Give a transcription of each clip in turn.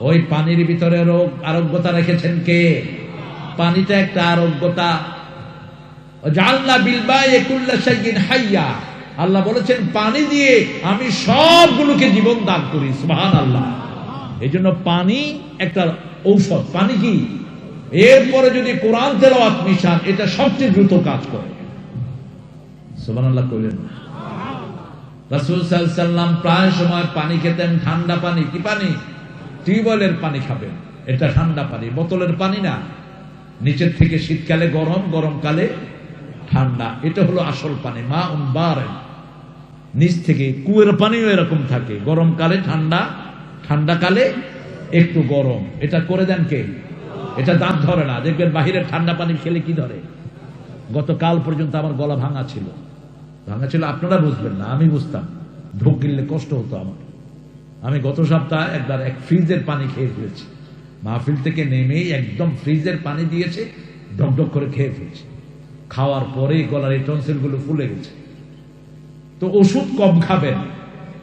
ওই পানির ভিতরে রোগ আরোগ্যতা রেখেছেন কে? পানিটা একটা আরোগ্যতা। হাইয়া। আল্লাহ বলেছেন, পানি দিয়ে আমি সবগুলোকে জীবন দান করি আল্লাহ এই জন্য পানি একটা ঔষধ। পানি কি? এরপরে যদি কোরআন তেলাওয়াত মিশান, এটা সবচেয়ে দ্রুত কাজ করে। সুবহান আল্লাহ সাল্লাম প্রায় সময় পানি খেতেন, ঠান্ডা পানি, কি পানি? টিউবওয়েলের পানি খাবেন এটা ঠান্ডা পানি, বোতলের পানি না। নিচের থেকে শীতকালে গরম, গরমকালে ঠান্ডা। এটা হলো আসল পানি, মা উনবার নিচ থেকে কুয়ের পানিও এরকম থাকে। গরমকালে ঠান্ডা, ঠান্ডাকালে একটু গরম। এটা করে দেন কে? এটা দাঁত ধরে না। দেখবেন বাহিরের ঠান্ডা পানি খেলে কি ধরে? গতকাল পর্যন্ত আমার গলা ভাঙা ছিল। ভাঙা ছিল, আপনারা বুঝবেন না, আমি বুঝতাম। ঢোক গিললে কষ্ট হতো আমার। আমি গত সপ্তাহে একবার এক ফ্রিজের পানি খেয়ে ফেলেছি। মাহফিল থেকে নেমেই একদম ফ্রিজের পানি দিয়েছে, ডকডক করে খেয়ে ফেলেছি। খাওয়ার পরে গলার এই টনসিলগুলো ফুলে গেছে। তো ওষুধ কম খাবেন।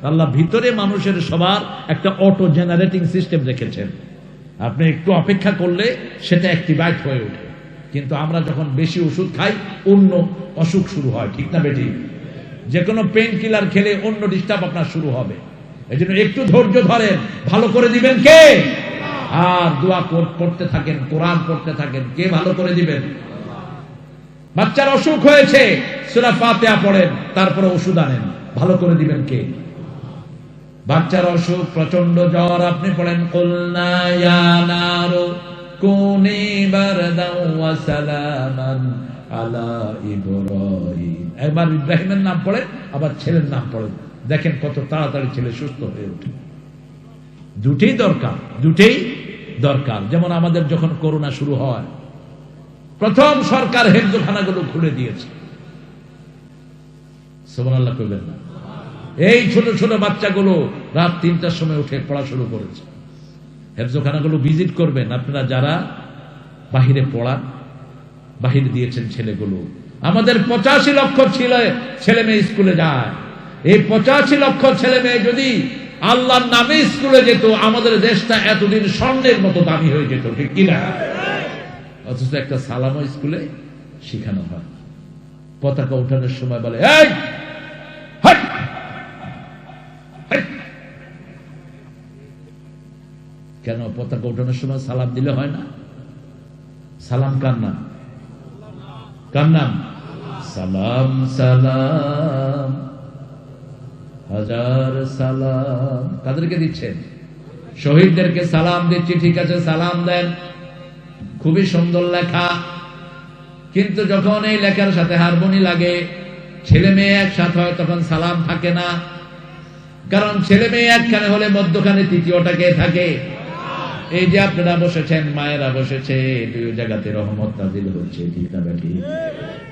আল্লাহ ভিতরে মানুষের সবার একটা অটো জেনারেটিং সিস্টেম রেখেছেন। আপনি একটু অপেক্ষা করলে সেটা অ্যাক্টিভাইট হয়ে ওঠে। কিন্তু আমরা যখন বেশি ওষুধ খাই, অন্য অসুখ শুরু হয়, ঠিক না বেটি? যে কোনো পেন কিলার খেলে অন্য ডিস্টার্ব আপনার শুরু হবে। এই জন্য একটু ধৈর্য ধরেন ভালো করে দিবেন কে? আর দোয়া পড়তে থাকেন, কোরআন পড়তে থাকেন। কে ভালো করে দিবেন? বাচ্চার অসুখ হয়েছে, সুরা ফাতিহা পড়েন, তারপরে ওষুধ আনেন। ভালো করে দিবেন কে? বাচ্চার অসুখ প্রচণ্ড জ্বর, আপনি পড়েন ইব্রাহিমের নাম পড়েন, আবার ছেলের নাম পড়েন। দেখেন কত তাড়াতাড়ি ছেলে সুস্থ হয়ে ওঠে। দুটেই দরকার দুটেই দরকার। যেমন আমাদের যখন করোনা শুরু হয়, প্রথম সরকার হেফজখানাগুলো খুলে দিয়েছে। না। এই ছোট ছোট বাচ্চাগুলো রাত তিনটার সময় উঠে পড়া শুরু করেছে। হেফজখানাগুলো ভিজিট করবেন আপনারা যারা বাহিরে পড়া, বাহিরে দিয়েছেন ছেলেগুলো। আমাদের পঁচাশি লক্ষ ছেলে ছেলে মেয়ে স্কুলে যায়। এই পঁচাশি লক্ষ ছেলে মেয়ে যদি আল্লাহর নামে স্কুলে যেত, আমাদের দেশটা এতদিন স্বর্ণের মতো দামি হয়ে যেত, ঠিক কিনা অথচ একটা সালামো স্কুলে শেখানো হয়। পতাকা উঠানোর সময় বলে, এই! কেন, পতাকা উঠানোর সময় সালাম দিলে হয় না? সালাম কার নাম? কার নাম? সালাম সালাম। হাজার সালাম। কাদেরকে দিচ্ছেন? শহীদদেরকে সালাম দিচ্ছি, ঠিক আছে, সালাম দেন। খুবই সুন্দর লেখা। কিন্তু যখন এই লেখার সাথে হারমোনি লাগে, ছেলে মেয়ে একসাথে হয়, তখন সালাম থাকে না। কারণ ছেলে মেয়ে একখানে হলে মধ্যখানে তৃতীয়টাকে থাকে? এই যে আপনারা বসেছেন, মায়েরা বসেছে, দুই জায়গাতে রহমত নাজিল হচ্ছে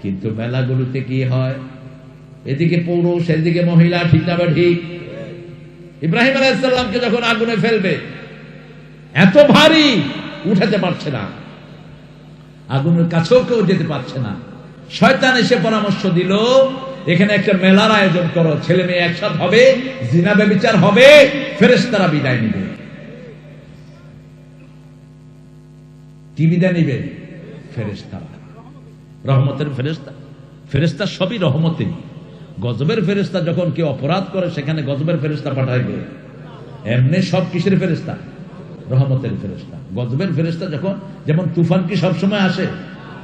কিন্তু মেলাগুলোতে কি হয়? এদিকে পুরুষ, এদিকে মহিলা, ঠিক না বেটি ইব্রাহিম আলাইসাল্লামকে যখন আগুনে ফেলবে, এত ভারী উঠাতে পারছে না। আগুনের কাছেও কেউ যেতে পারছে না। শয়তান এসে পরামর্শ দিল, এখানে একটা মেলার আয়োজন করো, ছেলে মেয়ে একসাথ হবে, জিনা ব্যবিচার হবে, ফেরেশতারা বিদায় নিবে। কি বিদায় নিবে? ফেরেশতারা। রহমতের ফেরেশতা। ফেরেশতা সবই রহমতের গজবের ফেরেশতা যখন কেউ অপরাধ করে, সেখানে গজবের ফেরেশতা পাঠাইবে এমনি সব কিসের ফেরেশতা? রহমতের ফেরেশতা। গজবের ফেরেশতা যখন, যেমন তুফান কি সবসময় আসে?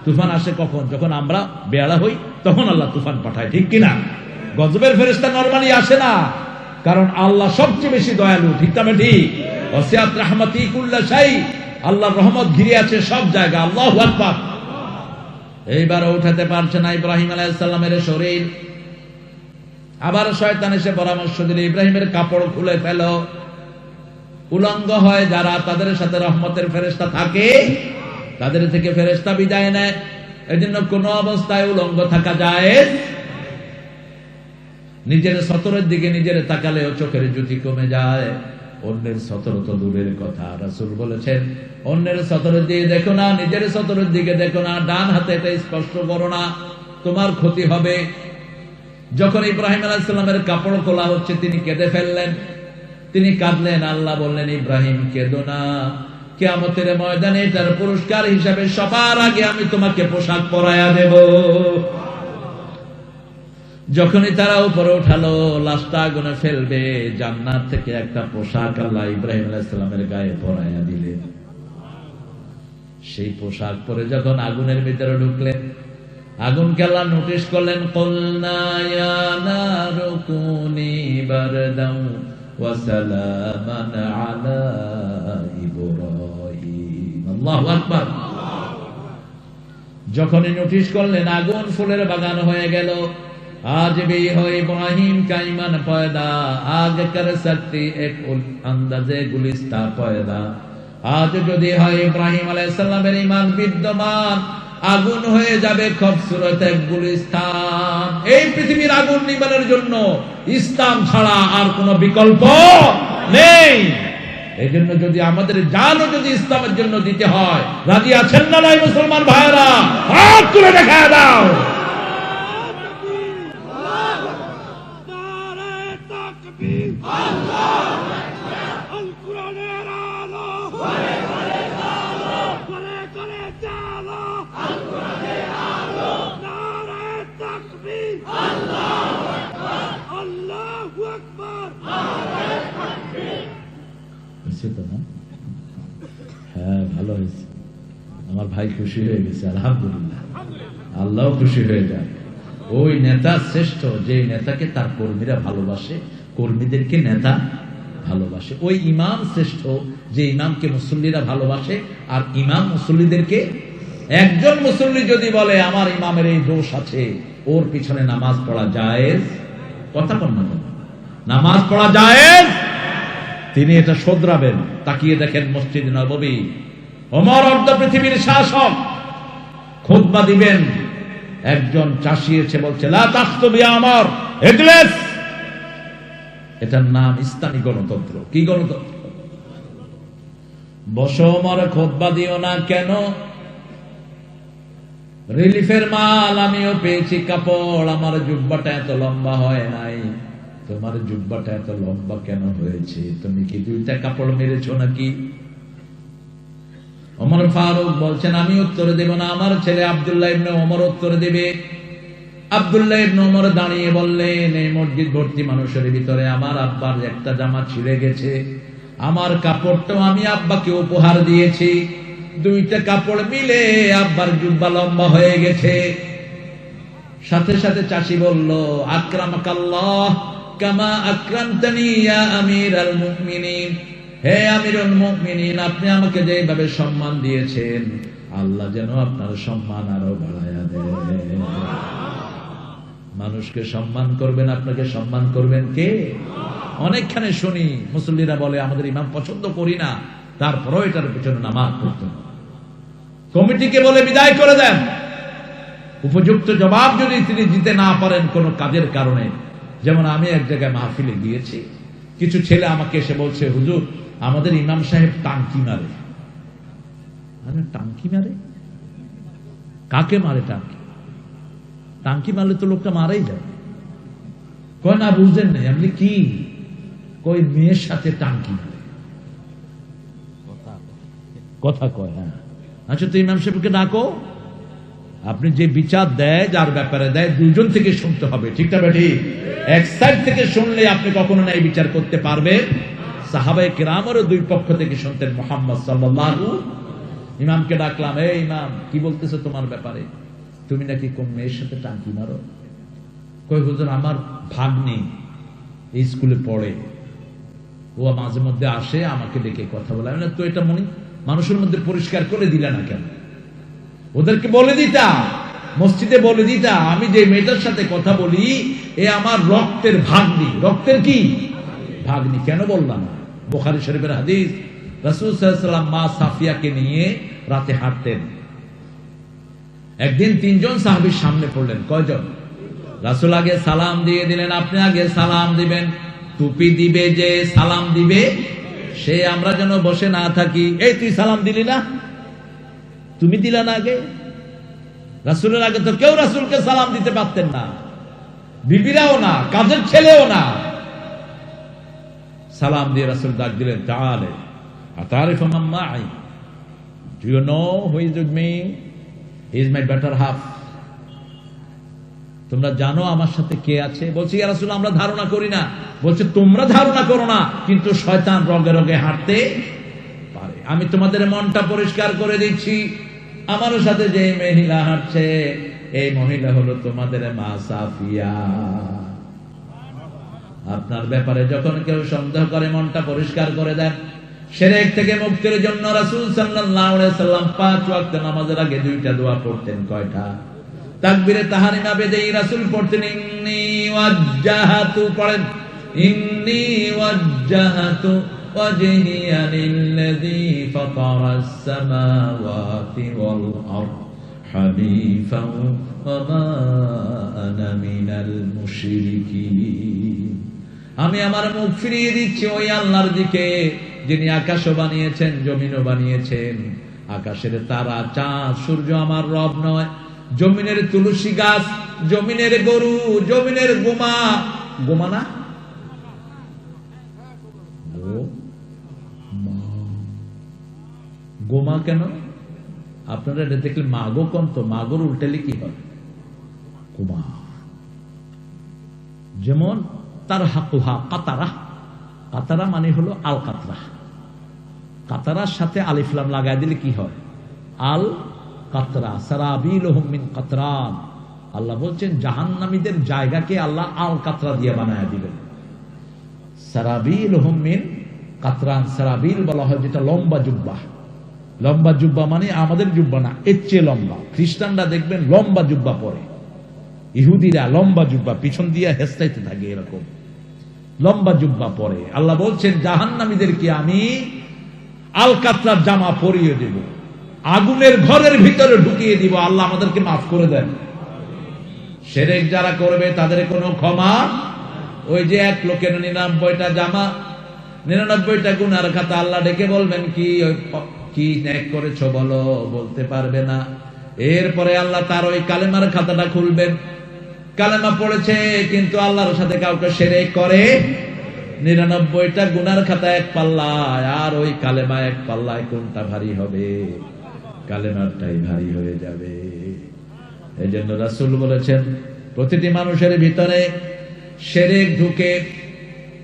তুফান আসে কখন? যখন আমরা বেড়া হই, তখন আল্লাহ তুফান পাঠায়, ঠিক কিনা গজবের ফেরেশতা নরমালি আসে না, কারণ আল্লাহ সবচেয়ে বেশি দয়ালু, ঠিক না ঠিক ওসিয়াত রাহমাতি কুল্লা শাই, আল্লাহর রহমত ঘিরে আছে সব জায়গা, আল্লাহ এইবার উঠাতে পারছে না ইব্রাহিম আলাইসাল্লামের শরীর। আবার শয়তান এসে পরামর্শ দিল, ইব্রাহিমের কাপড় খুলে ফেলো। উলঙ্গ হয় যারা তাদের সাথে রহমতের ফেরেস্তা থাকে, তাদের থেকে ফেরেস্তা বিদায় নেয়। এই জন্য কোন অবস্থায় উলঙ্গ থাকা যায় নিজের সতরের দিকে নিজের তাকালেও চোখের জ্যোতি কমে যায়। অন্যের সতর তো দূরের কথা, রাসুল বলেছেন, অন্যের সতরের দিকে দেখো না, নিজের সতরের দিকে দেখো না, ডান হাতে এটা স্পষ্ট করো না, তোমার ক্ষতি হবে। যখন ইব্রাহিম আলাইসাল্লামের কাপড় খোলা হচ্ছে, তিনি কেঁদে ফেললেন। তিনি কাঁদলেন, আল্লাহ বললেন, ইব্রাহিম, কেঁদো না। কেয়ামতের ময়দানে তার পুরস্কার হিসাবে সবার আগে আমি তোমাকে পোশাক পরায়া দেব। যখনই তারা উপরে উঠালো, লাশটা আগুনে ফেলবে, জান্নাত থেকে একটা পোশাক আল্লাহ ইব্রাহিম আলাইসালামের গায়ে পরাইয়া দিলেন। সেই পোশাক পরে যখন আগুনের ভিতরে ঢুকলেন আগুন আল্লাহ নোটিশ করলেন যখনই নোটিশ করলেন, আগুন ফুলের বাগান হয়ে গেল। আজ ভি হয় ইব্রাহিম কাইমান পয়দা আগ সত্যি এক আন্দাজে গুলিস্তা পয়দা। আজ যদি হয় ইব্রাহিম আলাইসাল্লামের ইমান বিদ্যমান আগুন হয়ে যাবে খবসুরত এক গুলিস্তান। এই পৃথিবীর আগুন নিবারের জন্য ইসলাম ছাড়া আর কোনো বিকল্প নেই। এই জন্য যদি আমাদের জানও যদি ইসলামের জন্য দিতে হয়, রাজি আছেন না নাই মুসলমান ভাইরা হাত তুলে দেখা দাও নারে তাকবীর আল্লাহু আকবার আল কোরআনের আলো করে করে চালো করে করে চালো আল কোরআনের আলো নারে তাকবীর আল্লাহু আকবার আল্লাহু আকবার হয়েছে তো না? হ্যাঁ ভালো হয়েছে। আমার ভাই খুশি হয়ে গেছে, আলহামদুলিল্লাহ। আল্লাহ খুশি হয়ে যায়। ওই নেতা শ্রেষ্ঠ যে নেতাকে তার কর্মীরা ভালোবাসে, কর্মীদেরকে নেতা ভালোবাসে। ওই ইমাম শ্রেষ্ঠ, যে ইমামকে মুসল্লিরা ভালোবাসে, আর ইমাম মুসল্লিদেরকে, একজন মুসল্লি যদি বলে, আমার ইমামের এই দোষ আছে, ওর পিছনে নামাজ পড়া জায়েজ? কথা না নামাজ পড়া জায়েজ? তিনি এটা শোধরাবেন। তাকিয়ে দেখেন মসজিদ নববী। অমর অর্ধ পৃথিবীর শাসক। খুতবা দিবেন। একজন চাষি এসে বলছে তাখতুবি এটার নাম ইসলামী গণতন্ত্র। কি গণতন্ত্র? বসো অমর খুতবা দিও না কেন? রিলিফের মাল, আমিও পেয়েছি কাপড়, আমার জুব্বাটা এত লম্বা হয় নাই। তোমার জুব্বাটা এত লম্বা কেন হয়েছে? তুমি কি দুইটা কাপড় মেরেছো নাকি? অমর ফারুক বলছেন, আমি উত্তর দেব না, আমার ছেলে আব্দুল্লাহ ইবনে ওমর উত্তর দেবে। আব্দুল্লাহ ইবনে দাঁড়িয়ে বললেন, এই মসজিদ ভর্তি মানুষের ভিতরে আমার আব্বার একটা জামা ছিঁড়ে গেছে। আমার কাপড়টাও আমি আব্বাকে উপহার দিয়েছি। দুইটা কাপড় মিলে আব্বার জুব্বা লম্বা হয়ে গেছে। সাথে সাথে চাষি বলল, আক্রামাকাল্লাহ কামা আক্রামতানি ইয়া আমিরাল মুমিনিন। হে আমিরুল মুমিনিন, আপনি আমাকে যেভাবে সম্মান দিয়েছেন, আল্লাহ যেন আপনার সম্মান আরও বাড়ায়া মানুষকে সম্মান করবেন, আপনাকে সম্মান করবেন কে? অনেকখানে শুনি, মুসল্লিরা বলে, আমাদের ইমাম পছন্দ করি না, তারপরেও এটার পিছনে নামাজ পড়তে। কমিটিকে বলে, বিদায় করে দেন। উপযুক্ত জবাব যদি তিনি দিতে না পারেন কোনো কাজের কারণে যেমন আমি এক জায়গায় মাহফিলে গিয়েছি, কিছু ছেলে আমাকে এসে বলছে, হুজুর, আমাদের ইমাম সাহেব টাঙ্কি মারে। টাঙ্কি মারে? কাকে মারে টাঙ্কি? টাঙ্কি মারলে তো লোকটা মারাই যায়। কয়, না, বুঝলেন নাই আপনি কি? কই মেয়ের সাথে টাঙ্কি মারে। কথা কয় হ্যাঁ। আচ্ছা তো ইমাম সাহেবকে ডাকো। আপনি যে বিচার দেয়, যার ব্যাপারে দেয় দুজন থেকে শুনতে হবে। ঠিক না বেটি? এক সাইড থেকে শুনলে আপনি কখনো না এই বিচার করতে পারবে। সাহাবাই কেরামেরও দুই পক্ষ থেকে শুনতেন মোহাম্মদ সাল্লাল্লাহু ইমামকে ডাকলাম, এই ইমাম, কি বলতেছে তোমার ব্যাপারে? তুমি নাকি কোন মেয়ের সাথে টাঙ্কি মারো? কই, হুজুর, আমার ভাগ্নি এই স্কুলে পড়ে। ও মাঝে মধ্যে আসে, আমাকে ডেকে কথা বলে। তো এটা মনে, মানুষের মধ্যে পরিষ্কার করে দিলে না কেন? ওদেরকে বলে দিতা মসজিদে বলে দিতা আমি যে মেয়েটার সাথে কথা বলি, এ আমার রক্তের ভাগ্নি। রক্তের কি? ভাগ্নি কেন বললাম? বোখারি শরীফের হাদিস, রাসূল ওয়াসাল্লাম মা সাফিয়াকে নিয়ে রাতে হাঁটতেন। একদিন তিনজন সাহাবীর সামনে পড়লেন, কয়জন? রাসূল আগে সালাম দিয়ে দিলেন, আপনি আগে সালাম দিবেন। টুপি দিবে যে সালাম দিবে, সে আমরা যেন বসে না থাকি। এই তুই সালাম দিলি না? তুমি দিলা না আগে? রাসূলের আগে তো কেউ রাসূলকে সালাম দিতে পারতেন না। বিবিরাও না, কাজের ছেলেও না। সালাম দিয়ে রাসুল ডাক দিলেন তাহলে ইজ মাই। বেটার হাফ তোমরা জানো আমার সাথে কে আছে? বলছি রাসূল, আমরা ধারণা করি না। বলছে, তোমরা ধারণা করো না, কিন্তু শয়তান রগে রগে হাঁটতে পারে। আমি তোমাদের মনটা পরিষ্কার করে দিচ্ছি। আমারও সাথে যে মহিলা হাঁটছে, এই মহিলা হলো তোমাদের মা সাফিয়া। আপনার ব্যাপারে যখন কেউ সন্দেহ করে, মনটা পরিষ্কার করে দেন। সেরেক থেকে মুক্তির জন্য রাসূল সাল্লাম পাঁচ ওয়াক্ত নামাজের আগে দুইটা দোয়া পড়তেন, কয়টা? তাকবীরে তাহারিমা বেদে রাসূল পড়তেন, ইন্নী ওয়াজ্জাহাতু পড়েন, ইন্নী ওয়াজ্জাহাতু ফাতারাস সামাওয়াতি ওয়াল আরদ হানিফা ওয়া মা আনা মিনাল মুশরিকিন আমি আমার মুখ ফিরিয়ে দিচ্ছি ওই আল্লাহর দিকে, যিনি আকাশও বানিয়েছেন, জমিনও বানিয়েছেন। আকাশের তারা, চাঁদ, সূর্য আমার রব নয়। জমিনের তুলসী গাছ, জমিনের গরু, জমিনের গোমা। গোমা না? গোমা কেন? আপনারা এটা দেখলে মাগো কম তো, মাগোর উল্টালে কি হয়? গোমা। যেমন তার হাকুহা কাতারা। কাতারা মানে হলো আল কাতরা কাতারার সাথে আলিফলাম লাগাই দিলে কি হয়? আল কাতরা সারাবিল কাতরান। আল্লাহ বলছেন, জাহান্নামীদের জায়গাকে আল্লাহ আল কাতরা দিয়ে বানায় দিবেন। সারাবিল মিন কাতরান। সারাবিল বলা হয় যেটা লম্বা জুব্বা। লম্বা জুব্বা মানে আমাদের জুব্বা না, এর চেয়ে লম্বা। খ্রিস্টানরা দেখবেন লম্বা জুব্বা পরে। ইহুদিরা লম্বা জুব্বা, পিছন দিয়ে হেস্তাইতে থাকে এরকম। লম্বা জুব্বা পরে। আল্লাহ বলছেন, জাহান্নামীদেরকে আমি আলকাতরার জামা পরিয়ে দেব। আগুনের ঘরের ভিতরে ঢুকিয়ে দিব। আল্লাহ আমাদেরকে মাফ করে দেন। সেরেক যারা করবে, তাদের কোনো ক্ষমা ওই যে এক লোকের নিরানব্বইটা জামা, নিরানব্বইটা গুনার খাতা আল্লাহ ডেকে বলবেন, কি ওই কি ন্যাক করেছ বলো, বলতে পারবে না। এরপরে আল্লাহ তার ওই কালেমার খাতাটা খুলবেন। কালেমা পড়েছে, কিন্তু আল্লাহর সাথে কাউকে সেরে করে। নিরানব্বইটা গুনার খাতা এক পাল্লায়, আর ওই কালেমা এক পাল্লায় কোনটা ভারী হবে? কালেমারটাই ভারী হয়ে যাবে। এই জন্য রাসুল বলেছেন, প্রতিটি মানুষের ভিতরে সেরেক ঢুকে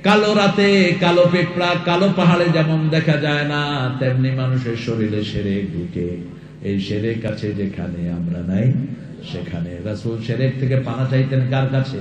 কালো রাতে, কালো পেঁপড়া, কালো পাহাড়ে যেমন দেখা যায় না, তেমনি মানুষের শরীরে সেরে ঢুকে। এই সেরেক কাছে যেখানে আমরা নাই, সেখানে রাসুল সেরেক থেকে পানা চাইতেন কার কাছে?